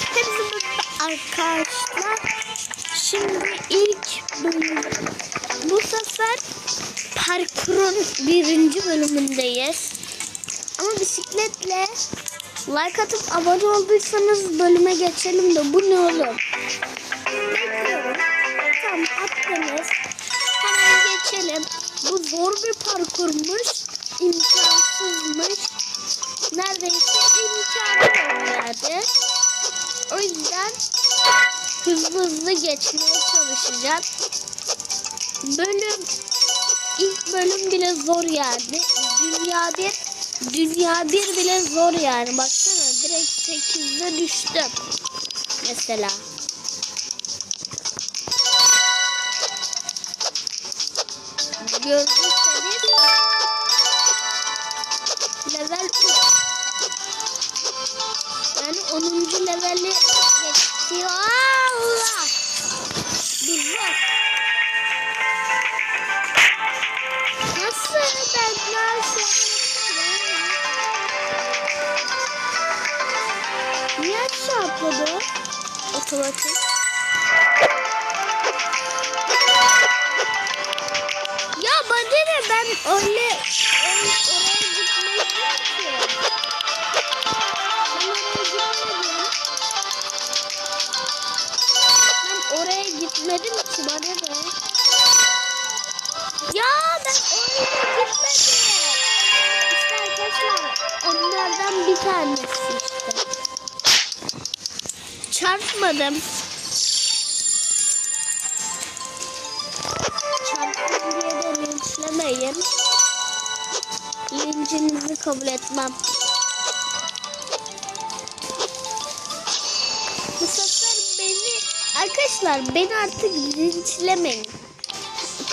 Hepimiz arkadaşlar. Şimdi ilk bölüm. Bu sefer parkurun birinci bölümündeyiz. Ama bisikletle like atıp abone olduysanız bölüme geçelim de bu ne oğlum? Bekliyorum. Tamam attınız. Hemen geçelim. Bu zor bir parkurmuş. İmkansızmış. Neredeyse imkanı yok yani. O yüzden hızlı hızlı geçmeye çalışacağım. Bölüm ilk bölüm bile zor yani. Dünya bir dünya bir bile zor yani. Baksana direkt 8'de düştüm. Mesela. Gördüyseniz Otomatik. Ya bana ben öyle gitmedim. Ki bana ne? Ya ben oraya gitmedim. İşte arkadaşlar onlardan bir tanesi. Çarpmadım. Çarptım diye de linçlemeyin. Lincinizi kabul etmem. Bu sefer beni arkadaşlar beni artık linçlemeyin.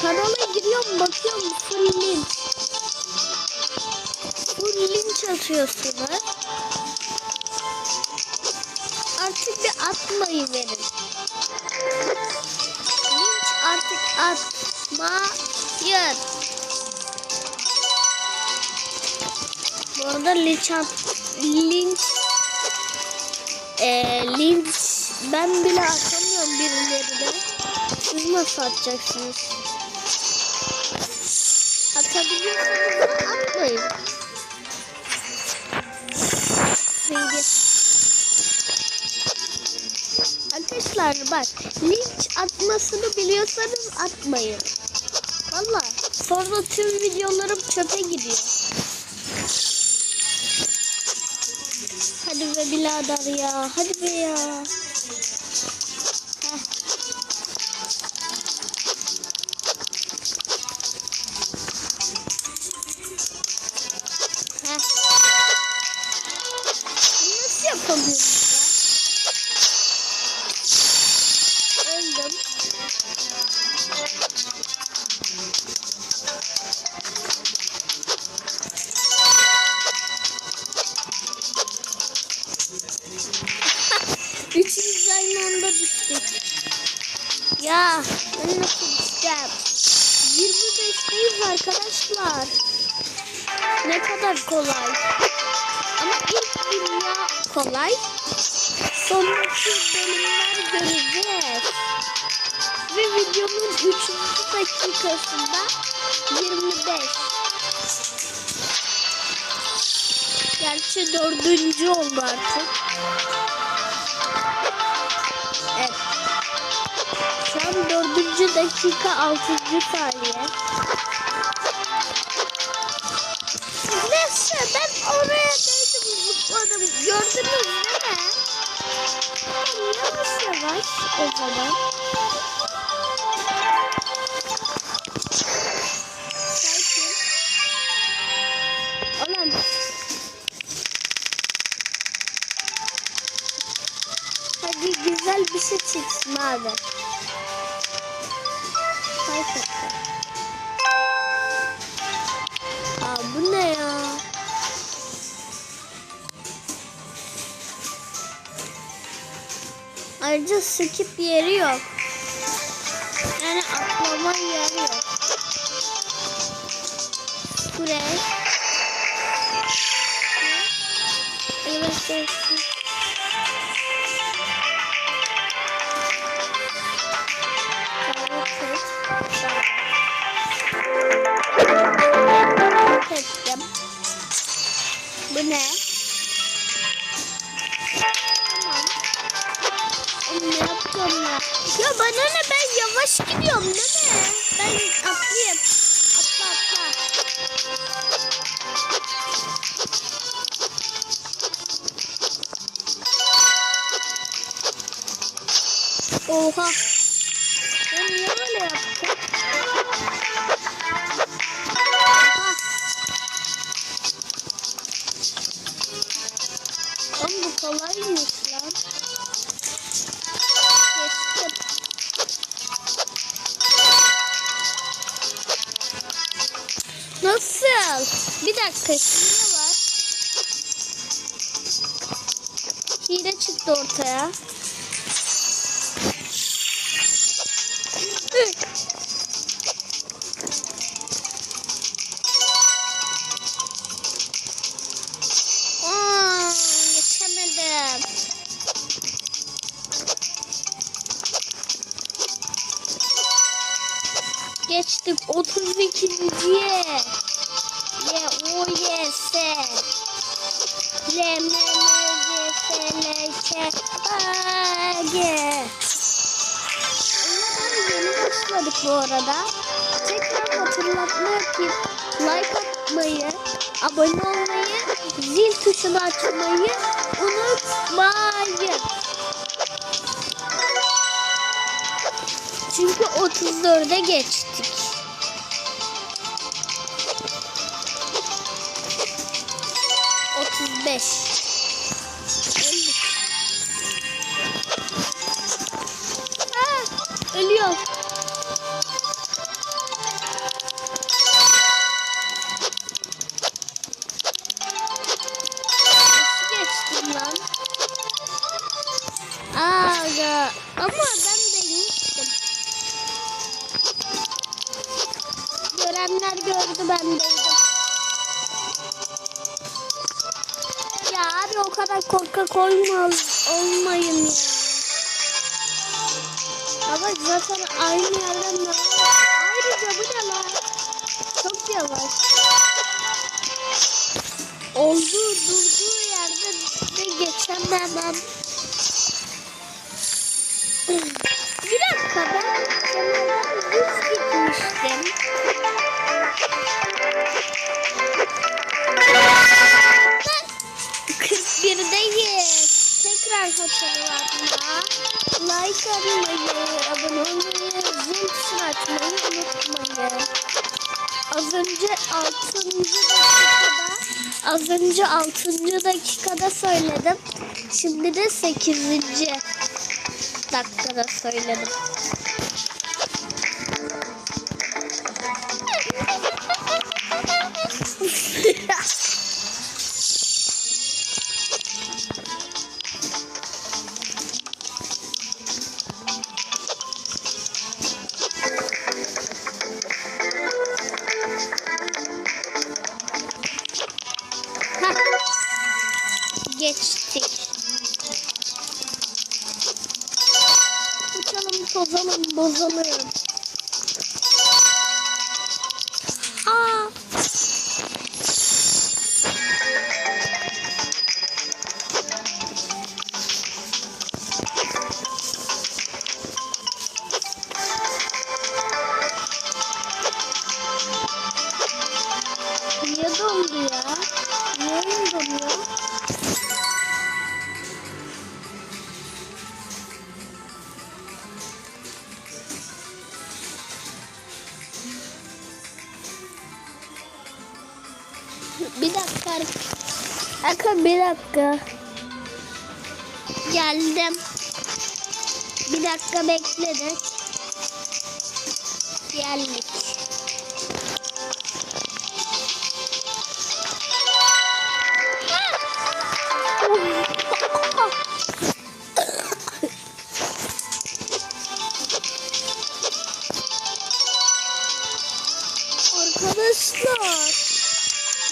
Kanala giriyorum bakıyorum full linç. Full linç atıyorsunuz. Atmayı verin. Linç artık atmayın. Bu arada linç at, linç e, linç ben bile atamıyorum birilerine. Siz nasıl atacaksınız? Atabiliyorsanız atmayın. Şimdi Arkadaşlar bak linç atmasını biliyorsanız atmayın. Valla sonra tüm videolarım çöpe gidiyor. Hadi be birader ya. Hadi be ya. Heh. Heh. Nasıl yapamıyoruz düşeceğim? 25'teyiz arkadaşlar. Ne kadar kolay. Ama ilk dünya kolay. Sonraki bölümler göreceğiz. Ve videonun 3. dakikasında 25. Gerçi dördüncü oldu artık. Dakika altıncı saniye. Neyse ben oraya değdim zıpladım. Gördünüz değil mi? Yavaş yavaş o zaman. Sakin. Güzel bir şey çıksın abi. Hakikaten. Aa bu ne ya? Ayrıca skip yeri yok. Yani atlama yeri yok. Buraya. Evet, evet. Bu ne? Tamam. Ya? Ya bana ne ben yavaş gidiyorum değil mi? Ben atlayayım. Atla atla. Oha. Nasıl? Bir dakika şimdi var. Hile çıktı ortaya. L K A G. Yeni başladık bu arada. Tekrar hatırlatma yapayım. Like atmayı, abone olmayı, zil tuşunu açmayı unutmayın. Çünkü 34'e geçtik. Otuz beş. Olma, olmayın ya. Ama zaten aynı yerden devam Ayrıca bu ne lan? Çok yavaş. Olduğu durduğu yerde de geçememem. Bir dakika ben 41'deyiz. Tekrar hatırlatma. Like atmayı, abone olmayı, zil tuşunu açmayı unutmayın. Az önce 6. dakikada az önce 6. dakikada söyledim. Şimdi de 8. dakikada söyledim. Aka bir dakika. Geldim. Bir dakika bekledik. Geldik. Arkadaşlar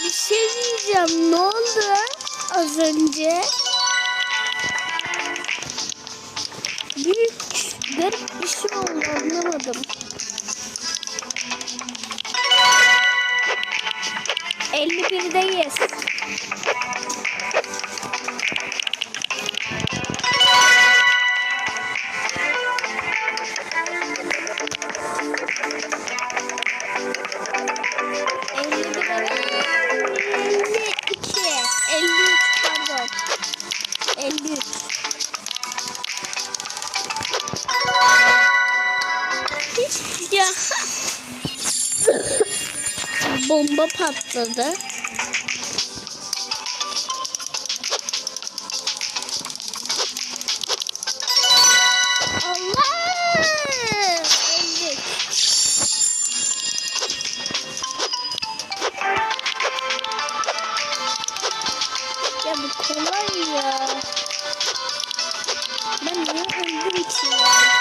bir şey diyeceğim. Ne oldu az önce? Büyük garip bir şey oldu anlamadım.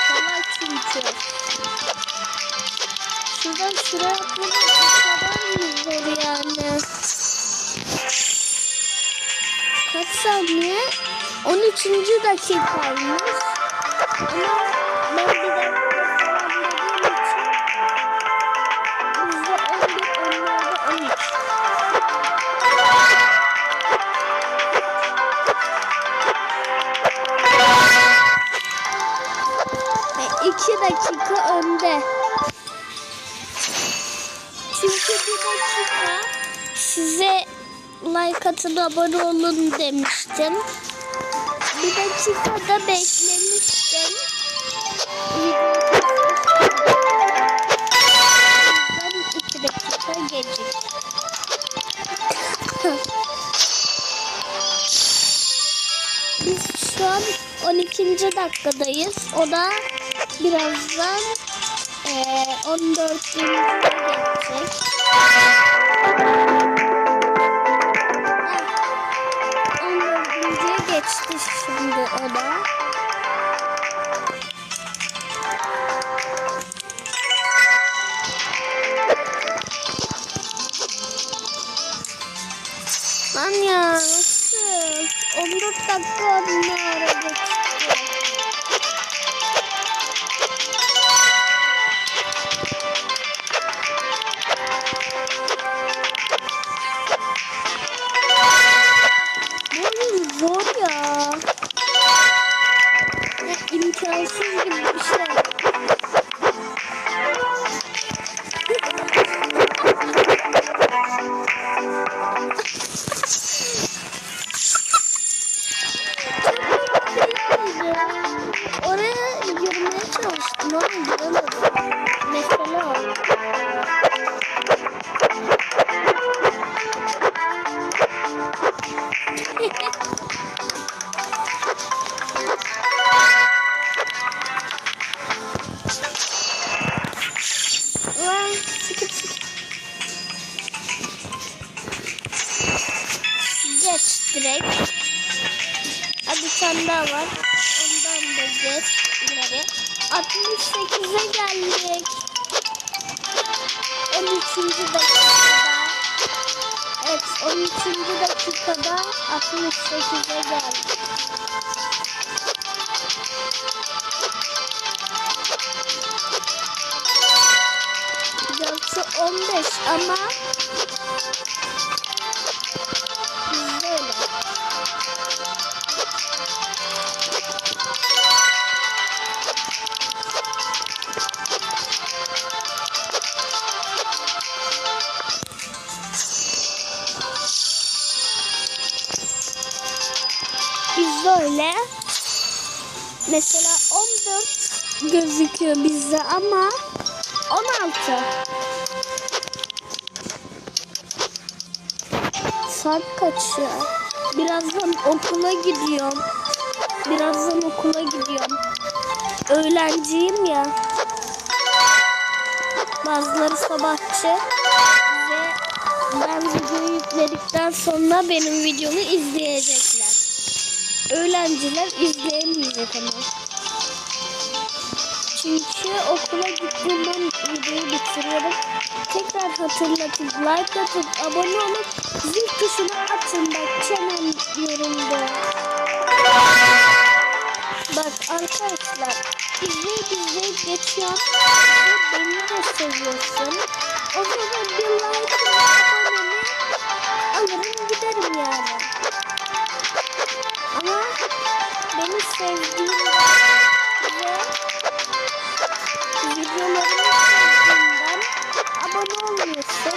Kolay çünkü. Şuradan şuraya atlamak saniye? 13. dakikaymış. Ama ben bir dakika falan dediğim için bizde 11, onlarda 13. Ve 2 dakika önde. Çünkü bir dakika size like atın abone olun demiştim. Bir dakika da beklemiştim. Ben iki dakika gecik. Biz şu an 12. dakikadayız. O da birazdan eee 14. geçecek. 14 dakika ne çalıştım 13. dakikada 68'e geldik. Gerçi 15 ama gözüküyor bizde ama 16. Saat kaç ya? Birazdan okula gidiyorum. Birazdan okula gidiyorum. Öğlenciyim ya. Bazıları sabahçı ve ben videoyu yükledikten sonra benim videomu izleyecekler. Öğlenciler izleyemeyecek ama. Çünkü okula gittiğimden videoyu bitiriyorum. Tekrar hatırlatıp like atıp abone olup zil tuşuna atın bak çenem yoruldu. Bak arkadaşlar izleyip izleyip geçiyorsun ve beni de seviyorsun. O zaman bir like abonemi yani. Ama beni sevdiğin videolarımı abone olmuyorsun.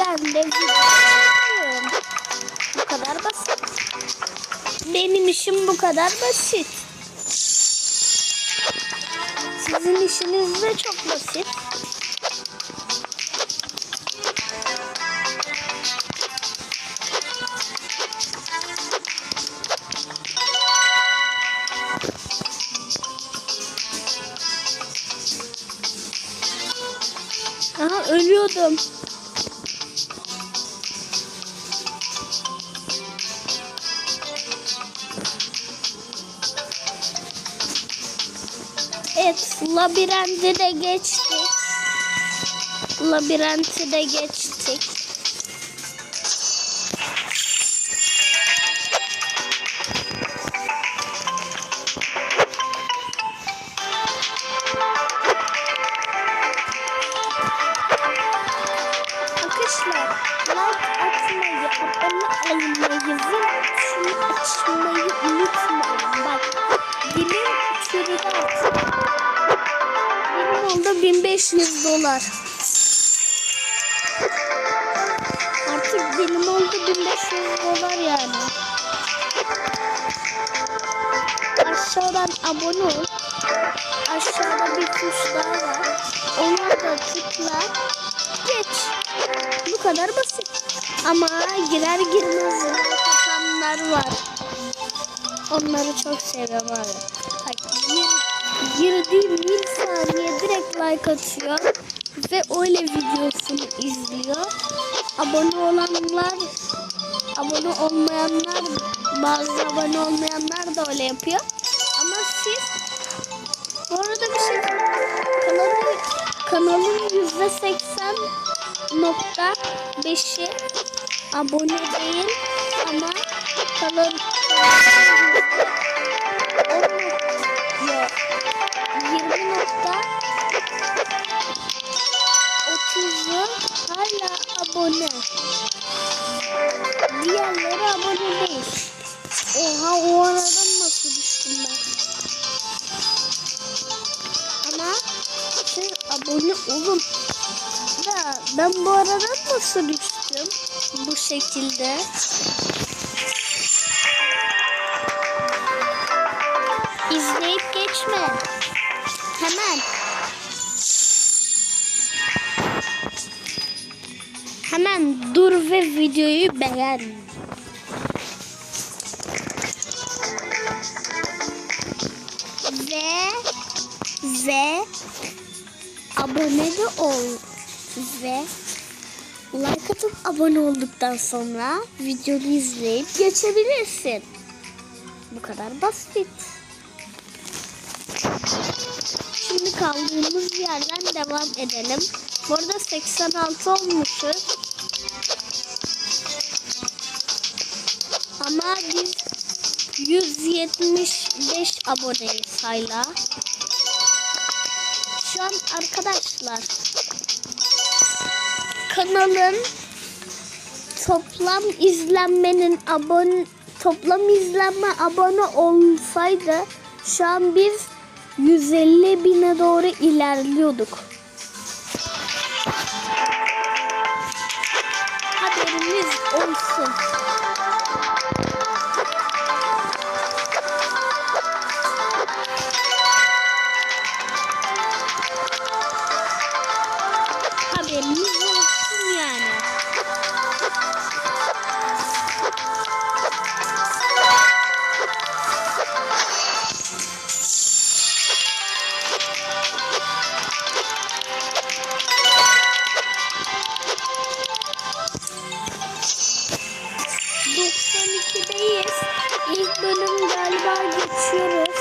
Ben de video çekiyorum. Bu kadar basit. Benim işim bu kadar basit. Sizin işiniz de çok basit. Ölüyordum. Evet, labirenti de geçtik. Labirenti de geçtik. 500 dolar. Artık benim oldu 1500 dolar yani. Aşağıdan abone ol. Aşağıda bir tuş daha var. Ona da tıkla. Geç. Bu kadar basit. Ama girer girmez yapanlar var. Onları çok seviyorum abi girdiğim bir saniye direkt like atıyor. Ve öyle videosunu izliyor. Abone olanlar, abone olmayanlar, bazı abone olmayanlar da öyle yapıyor. Ama siz bu arada bir şey seksen nokta beşi abone değil ama kanal otuzu hala abone. Diğerleri abone değil. Oha o aradan nasıl düştüm ben? Ama siz abone olun. Da ben bu aradan nasıl düştüm? Bu şekilde. İzleyip geçme. Hemen. Hemen dur ve videoyu beğen. Ve ve abone de ol ve like atıp abone olduktan sonra videoyu izleyip geçebilirsin. Bu kadar basit. Şimdi kaldığımız yerden devam edelim. Bu arada 86 olmuşuz. Ama biz 175 aboneyiz hala. Şu an arkadaşlar kanalın toplam izlenmenin abone toplam izlenme abone olsaydı şu an biz 150 bine doğru ilerliyorduk. ...92'deyiz. İlk bölüm galiba geçiyoruz.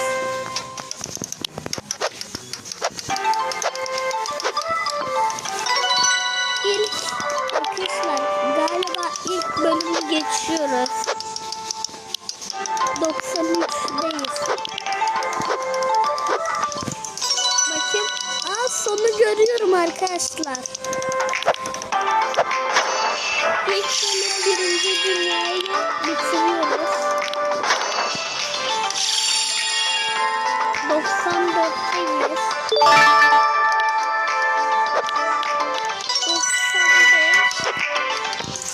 arkadaşlar. İlk sonra birinci dünyayı bitiriyoruz. 94'teyiz.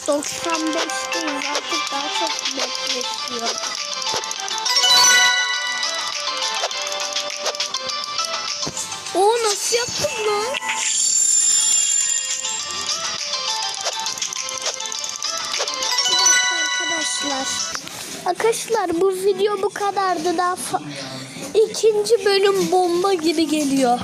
95 95'teyiz artık daha çok bekliyor. Arkadaşlar bu video bu kadardı daha ikinci bölüm bomba gibi geliyor.